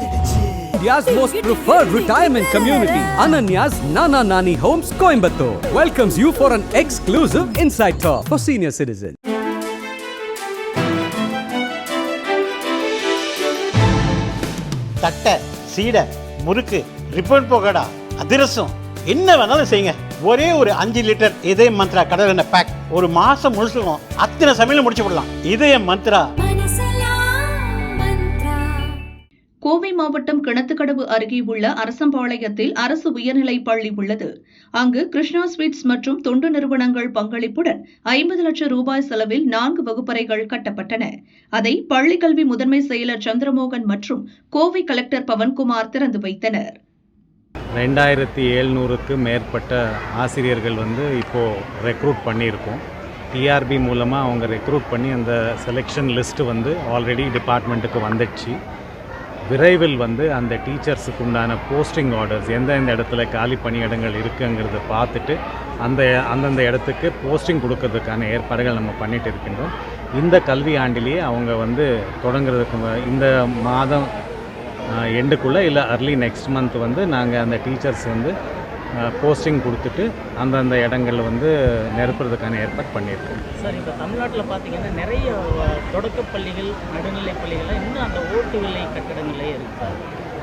India's most preferred retirement community, Ananya's Nana Nani Homes, Coimbatore, welcomes you for an exclusive inside tour for senior citizens. தட்டை சீடை முறுக்கு ribbon போகடா அதிரசம் என்ன வேணாலும் செய்யுங்க ஒரே ஒரு அஞ்சு லிட்டர் இதய மந்த்ரா கடல் எண்ணெய் பேக் ஒரு மாசம் முழுசுக்கும் அத்தனை சமையலும் முடிச்சு விடலாம் இதய மந்த்ரா மாவட்டம் கிணத்துக்கடவு அருகே உள்ள அரசம்பாளையத்தில் அரசு உயர்நிலைப் பள்ளி உள்ளது. அங்கு கிருஷ்ணா ஸ்வீட்ஸ் மற்றும் தொண்டு நிறுவனங்கள் பங்களிப்புடன் ஐம்பது லட்சம் ரூபாய் செலவில் நான்கு வகுப்பறைகள் கட்டப்பட்டன. அதை பள்ளிக்கல்வி முதன்மை செயலர் சந்திரமோகன் மற்றும் கோவை கலெக்டர் பவன்குமார் திறந்து வைத்தனர். ரெண்டாயிரத்தி எழுநூறுக்கு மேற்பட்ட ஆசிரியர்கள் வந்து இப்போது ரெக்ரூட் பண்ணியிருக்கோம். டிஆர்பி மூலமாக அவங்க ரெக்ரூட் பண்ணி அந்த செலெக்ஷன் லிஸ்ட்டு வந்து ஆல்ரெடி டிபார்ட்மெண்ட்டுக்கு வந்துடுச்சு. விரைவில் வந்து அந்த டீச்சர்ஸுக்கு உண்டான போஸ்டிங் ஆர்டர்ஸ் எந்தெந்த இடத்துல காலி பணியிடங்கள் இருக்குங்கிறத பார்த்துட்டு அந்த அந்தந்த இடத்துக்கு போஸ்டிங் கொடுக்கறதுக்கான ஏற்பாடுகள் நம்ம பண்ணிட்டு இருக்கின்றோம். இந்த கல்வி ஆண்டிலேயே அவங்க வந்து தொடங்குறதுக்கு இந்த மாதம் எண்டுக்குள்ளே இல்லை அர்லி நெக்ஸ்ட் மந்த் வந்து நாங்கள் அந்த டீச்சர்ஸ் வந்து போஸ்டிங் கொடுத்துட்டு அந்தந்த இடங்களில் வந்து நிரப்புறதுக்கான ஏற்பாடு பண்ணியிருக்கோம். சார் இப்போ தமிழ்நாட்டில் பார்த்தீங்கன்னா நிறைய தொடக்கப்பள்ளிகள் பள்ளிகள் பள்ளிகள்லாம் இன்னும் அந்த ஓட்டு விலை கட்டடங்களே இருக்குது.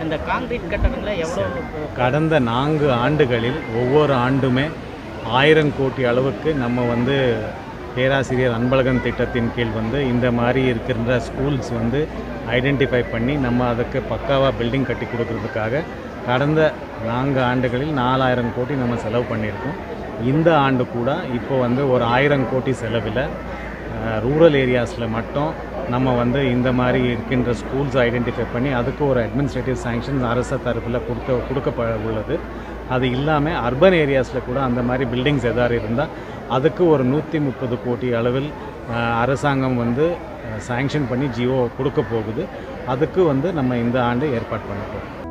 அந்த காங்கிரீட் கட்டடங்களை எவ்வளோ கடந்த நான்கு ஆண்டுகளில் ஒவ்வொரு ஆண்டுமே ஆயிரம் கோடி அளவுக்கு நம்ம வந்து பேராசிரியர் அன்பழகன் திட்டத்தின் கீழ் வந்து இந்த மாதிரி இருக்கின்ற ஸ்கூல்ஸ் வந்து ஐடென்டிஃபை பண்ணி நம்ம அதுக்கு பக்காவாக பில்டிங் கட்டி கொடுக்கறதுக்காக கடந்த நான்கு ஆண்டுகளில் நாலாயிரம் கோடி நம்ம செலவு பண்ணியிருக்கோம். இந்த ஆண்டு கூட இப்போ வந்து ஒரு ஆயிரம் கோடி செலவில் ரூரல் ஏரியாஸில் மட்டும் நம்ம வந்து இந்த மாதிரி இருக்கின்ற ஸ்கூல்ஸ் ஐடென்டிஃபை பண்ணி அதுக்கு ஒரு அட்மினிஸ்ட்ரேட்டிவ் சாங்ஷன்ஸ் அரசு தரப்பில் கொடுக்க கொடுக்கப்பட உள்ளது அது இல்லாமல் அர்பன் ஏரியாஸில் கூட அந்த மாதிரி பில்டிங்ஸ் எதாவது இருந்தால் அதுக்கு ஒரு நூற்றி முப்பது கோடி அளவில் அரசாங்கம் வந்து சாங்ஷன் பண்ணி ஜியோ கொடுக்க போகுது. அதுக்கு வந்து நம்ம இந்த ஆண்டு ஏற்பாடு பண்ண போகிறோம்